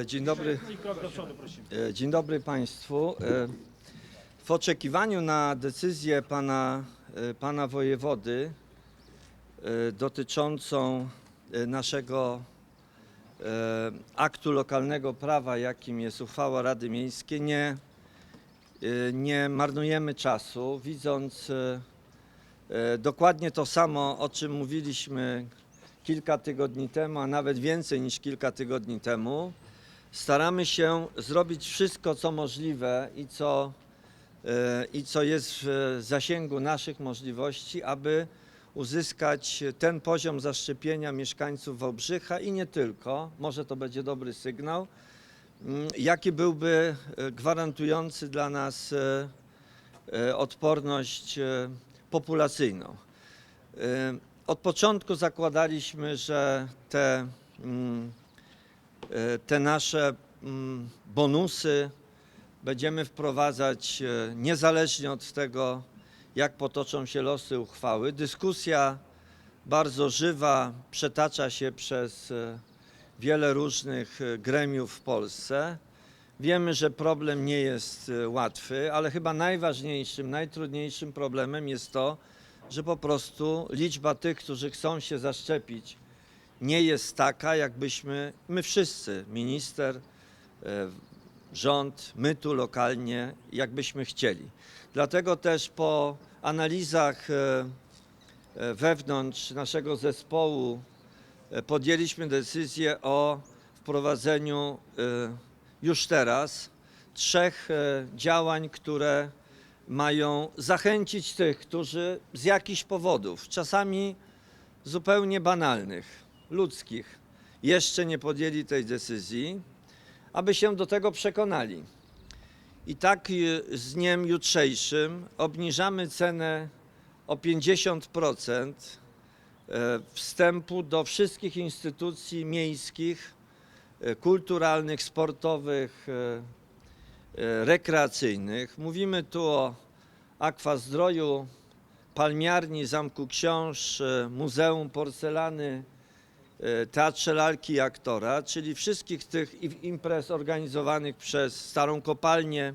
E, Dzień dobry, e, dzień dobry Państwu. E, W oczekiwaniu na decyzję pana, pana wojewody dotyczącą naszego aktu lokalnego prawa, jakim jest uchwała Rady Miejskiej, nie, nie marnujemy czasu, widząc dokładnie to samo, o czym mówiliśmy kilka tygodni temu, a nawet więcej niż kilka tygodni temu. Staramy się zrobić wszystko, co możliwe i co, e, i co jest w zasięgu naszych możliwości, aby uzyskać ten poziom zaszczepienia mieszkańców Wałbrzycha i nie tylko, może to będzie dobry sygnał, mm, jaki byłby e, gwarantujący dla nas e, odporność populacyjną. Od początku zakładaliśmy, że te, mm, te nasze mm, bonusy będziemy wprowadzać e, niezależnie od tego, jak potoczą się losy uchwały. Dyskusja bardzo żywa przetacza się przez e, wiele różnych e, gremiów w Polsce. Wiemy, że problem nie jest e, łatwy, ale chyba najważniejszym, najtrudniejszym problemem jest to, że po prostu liczba tych, którzy chcą się zaszczepić, nie jest taka, jakbyśmy my wszyscy, minister, e, rząd, my tu lokalnie, jakbyśmy chcieli. Dlatego też po analizach e, e, wewnątrz naszego zespołu podjęliśmy decyzję o wprowadzeniu już teraz trzech działań, które mają zachęcić tych, którzy z jakichś powodów, czasami zupełnie banalnych, ludzkich, jeszcze nie podjęli tej decyzji, aby się do tego przekonali. I tak y, z dniem jutrzejszym obniżamy cenę o 50% e, wstępu do wszystkich instytucji miejskich, e, kulturalnych, sportowych, e, rekreacyjnych. Mówimy tu o Akwazdroju, Palmiarni, Zamku Książ, Muzeum Porcelany, Teatrze Lalki i Aktora, czyli wszystkich tych imprez organizowanych przez Starą Kopalnię,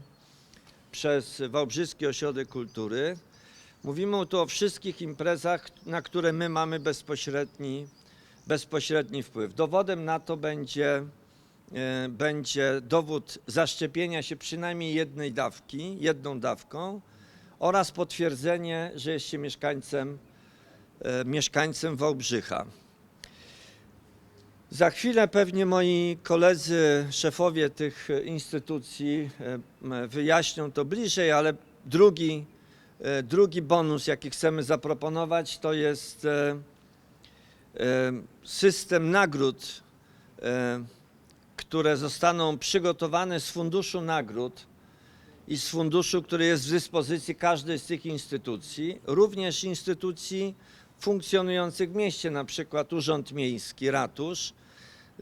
przez Wałbrzyski Ośrodek Kultury. Mówimy tu o wszystkich imprezach, na które my mamy bezpośredni, bezpośredni wpływ. Dowodem na to będzie, e, będzie dowód zaszczepienia się przynajmniej jednej dawki, jedną dawką oraz potwierdzenie, że jest się mieszkańcem, e, mieszkańcem Wałbrzycha. Za chwilę pewnie moi koledzy, szefowie tych instytucji e, wyjaśnią to bliżej, ale drugi, e, drugi bonus, jaki chcemy zaproponować, to jest e, system nagród, które zostaną przygotowane z funduszu nagród i z funduszu, który jest w dyspozycji każdej z tych instytucji, również instytucji funkcjonujących w mieście, na przykład Urząd Miejski, Ratusz,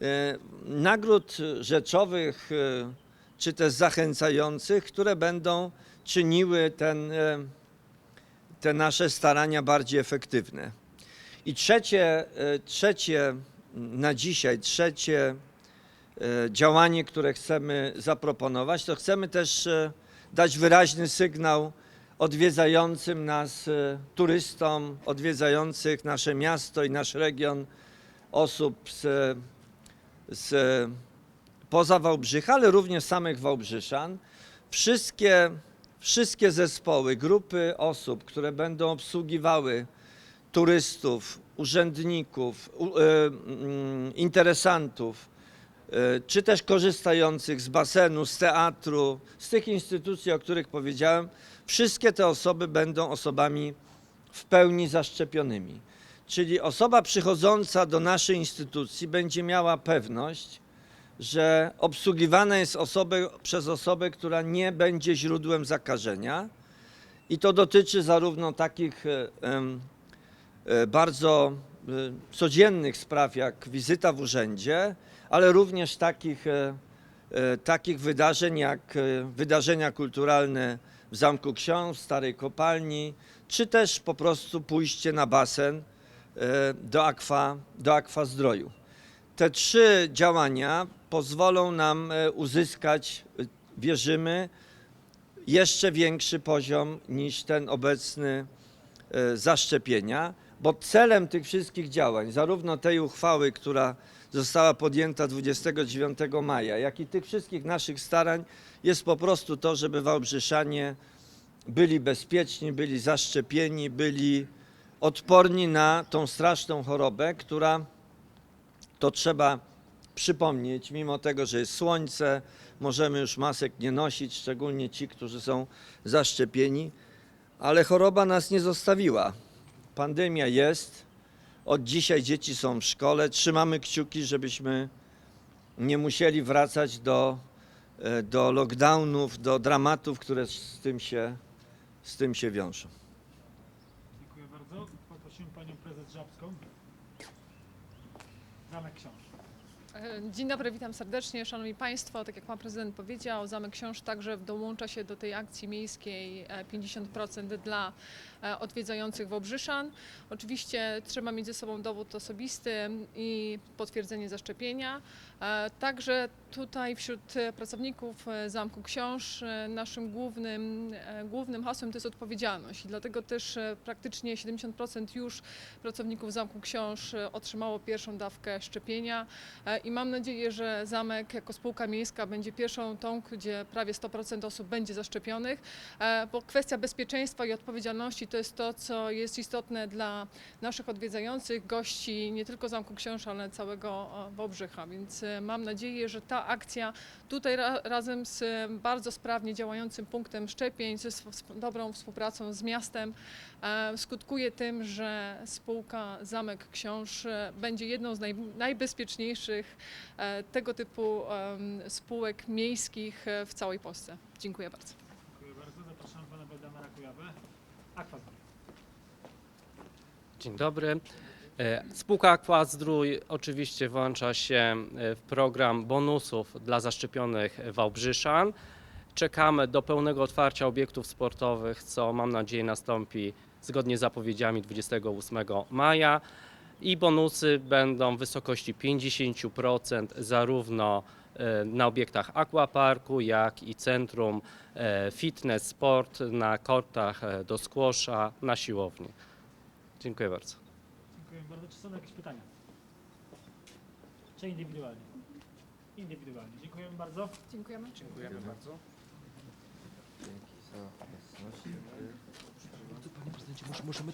e, nagród rzeczowych e, czy też zachęcających, które będą czyniły ten, e, te nasze starania bardziej efektywne. I trzecie, trzecie na dzisiaj, trzecie działanie, które chcemy zaproponować, to chcemy też dać wyraźny sygnał odwiedzającym nas e, turystom, odwiedzających nasze miasto i nasz region osób z, z poza Wałbrzycha, ale również samych Wałbrzyszan. Wszystkie, wszystkie zespoły, grupy osób, które będą obsługiwały turystów, urzędników, e, interesantów, czy też korzystających z basenu, z teatru, z tych instytucji, o których powiedziałem, wszystkie te osoby będą osobami w pełni zaszczepionymi. Czyli osoba przychodząca do naszej instytucji będzie miała pewność, że obsługiwana jest osobę, przez osobę, która nie będzie źródłem zakażenia. I to dotyczy zarówno takich e, e, bardzo e, codziennych spraw jak wizyta w urzędzie, ale również takich, e, e, takich wydarzeń jak wydarzenia kulturalne w Zamku Książ, Starej Kopalni, czy też po prostu pójście na basen do, akwa, do Akwazdroju. Te trzy działania pozwolą nam uzyskać, wierzymy, jeszcze większy poziom niż ten obecny zaszczepienia, bo celem tych wszystkich działań, zarówno tej uchwały, która została podjęta 29 maja, jak i tych wszystkich naszych starań jest po prostu to, żeby Wałbrzyszanie byli bezpieczni, byli zaszczepieni, byli odporni na tą straszną chorobę, która to trzeba przypomnieć, mimo tego, że jest słońce, możemy już masek nie nosić, szczególnie ci, którzy są zaszczepieni, ale choroba nas nie zostawiła. Pandemia jest. Od dzisiaj dzieci są w szkole. Trzymamy kciuki, żebyśmy nie musieli wracać do, e, do lockdownów, do dramatów, które z tym się, z tym się wiążą. Dziękuję bardzo. Poprosimy panią prezes Żabską. Zamek Książ. E, Dzień dobry, witam serdecznie. Szanowni Państwo, tak jak Pan Prezydent powiedział, Zamek Książ także dołącza się do tej akcji miejskiej e, 50% dla e, odwiedzających Wobrzyszan. Oczywiście trzeba mieć ze sobą dowód osobisty i potwierdzenie zaszczepienia. E, Także tutaj wśród e, pracowników e, Zamku Książ e, naszym głównym, e, głównym hasłem to jest odpowiedzialność i dlatego też e, praktycznie 70% już pracowników Zamku Książ e, otrzymało pierwszą dawkę szczepienia. E, I mam nadzieję, że zamek jako spółka miejska będzie pierwszą tą, gdzie prawie 100% osób będzie zaszczepionych, e, bo kwestia bezpieczeństwa i odpowiedzialności to jest to, co jest istotne dla naszych odwiedzających, gości nie tylko Zamku Książ, ale całego e, Wałbrzycha. Więc e, mam nadzieję, że ta akcja tutaj ra, razem z e, bardzo sprawnie działającym punktem szczepień, ze dobrą współpracą z miastem, e, skutkuje tym, że spółka Zamek Książ e, będzie jedną z naj, najbezpieczniejszych e, tego typu em, spółek miejskich e, w całej Polsce. Dziękuję bardzo. Akwazon. Dzień dobry. E, Spółka Aquazdrój oczywiście włącza się e, w program bonusów dla zaszczepionych Wałbrzyszan. Czekamy do pełnego otwarcia obiektów sportowych, co mam nadzieję nastąpi zgodnie z zapowiedziami 28 maja. I bonusy będą w wysokości 50% zarówno na obiektach aquaparku, jak i centrum e, fitness, sport na kortach e, do squasha, na siłowni. Dziękuję bardzo. Dziękuję bardzo. Czy są jakieś pytania? Czy indywidualnie? Indywidualnie. Dziękujemy bardzo. Dziękujemy. Dziękujemy bardzo. Dzięki za obecność. Panie prezydencie, może, możemy